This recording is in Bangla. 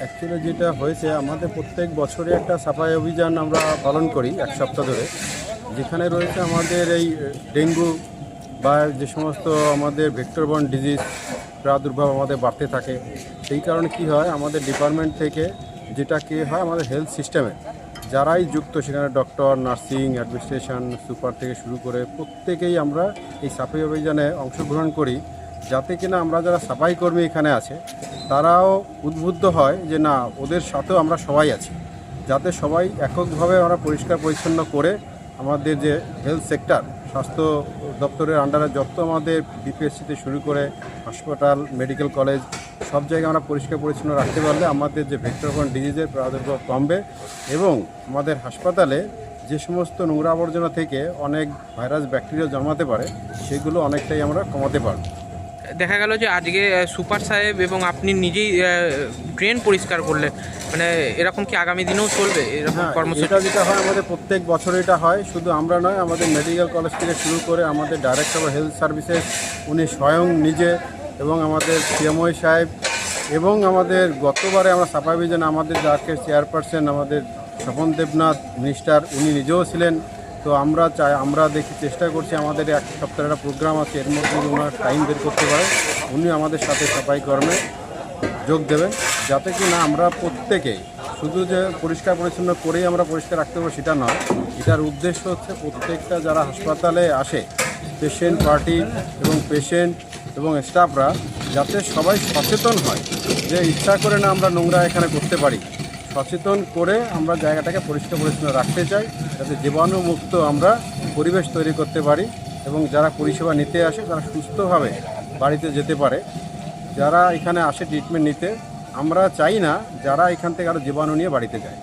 অ্যাকচুয়ালি যেটা হয়েছে, আমাদের প্রত্যেক বছরে একটা সাফাই অভিযান আমরা পালন করি এক সপ্তাহ ধরে। যেখানে রয়েছে আমাদের এই ডেঙ্গু বা যে সমস্ত আমাদের ভেক্টরবন ডিজিজ প্রাদুর্ভাব আমাদের বাড়তে থাকে। সেই কারণে কি হয়, আমাদের ডিপার্টমেন্ট থেকে যেটা কি হয়, আমাদের হেলথ সিস্টেমে যারাই যুক্ত, সেখানে ডক্টর নার্সিং অ্যাডমিনিস্ট্রেশন সুপার থেকে শুরু করে প্রত্যেকেই আমরা এই সাফাই অভিযানে অংশগ্রহণ করি। যাতে কিনা আমরা যারা সাফাই কর্মী এখানে আছে তারাও উদ্বুদ্ধ হয় যে না, ওদের সাথেও আমরা সবাই আছি। যাতে সবাই এককভাবে আমরা পরিষ্কার পরিচ্ছন্ন করে আমাদের যে হেলথ সেক্টর স্বাস্থ্য দপ্তরের আন্ডারে যত আমাদের বিপিএসসিতে শুরু করে হাসপাতাল মেডিকেল কলেজ সব জায়গায় আমরা পরিষ্কার পরিচ্ছন্ন রাখতে পারলে আমাদের যে ভেক্টরকন ডিজিজের প্রাদুর্ভাব কমবে এবং আমাদের হাসপাতালে যে সমস্ত নোংরা আবর্জনা থেকে অনেক ভাইরাস ব্যাকটেরিয়া জন্মাতে পারে, সেগুলো অনেকটাই আমরা কমাতে পারব। দেখা গেল যে আজকে সুপার সাহেব এবং আপনি নিজেই ড্রেন পরিষ্কার করলেন। মানে এরকম কি আগামী দিনেও চলবে এরকম কর্মসূচি? এটা যেটা হয় আমাদের প্রত্যেক বছর এটা হয় শুধু আমরা নয় আমাদের মেডিকেল কলেজ থেকে শুরু করে আমাদের ডাইরেক্টর অফ হেলথ সার্ভিসেস উনি স্বয়ং নিজে এবং আমাদের সিএমওই সাহেব এবং আমাদের গতবারে আমরা অভিযানে আমাদের যাকে চেয়ারপারসন আমাদের স্বপন দেবনাথ মিনিস্টার উনি নিজেও ছিলেন। তো আমরা চাই, আমরা দেখি, চেষ্টা করছি আমাদের এক সপ্তাহের একটা প্রোগ্রাম আছে, এর মধ্যে ওনার টাইম বের করতে পারে উনি আমাদের সাথে সাফাই কর্মে যোগ দেবেন। যাতে কি না আমরা প্রত্যেকেই শুধু যে পরিষ্কার পরিচ্ছন্ন করেই আমরা পরিষ্কার রাখতে পারব সেটা নয়, এটার উদ্দেশ্য হচ্ছে প্রত্যেকটা যারা হাসপাতালে আসে পেশেন্ট পার্টি এবং পেশেন্ট এবং স্টাফরা যাতে সবাই সচেতন হয় যে ইচ্ছা করে না আমরা নোংরা এখানে করতে পারি। সচেতন করে আমরা জায়গাটাকে পরিষ্কার পরিচ্ছন্ন রাখতে চাই, যাতে জীবাণুমুক্ত আমরা পরিবেশ তৈরি করতে পারি এবং যারা পরিষেবা নিতে আসে, তারা সুস্থভাবে বাড়িতে যেতে পারে। যারা এখানে আসে ট্রিটমেন্ট নিতে, আমরা চাই না যারা এখান থেকে আরও জীবাণু নিয়ে বাড়িতে যায়।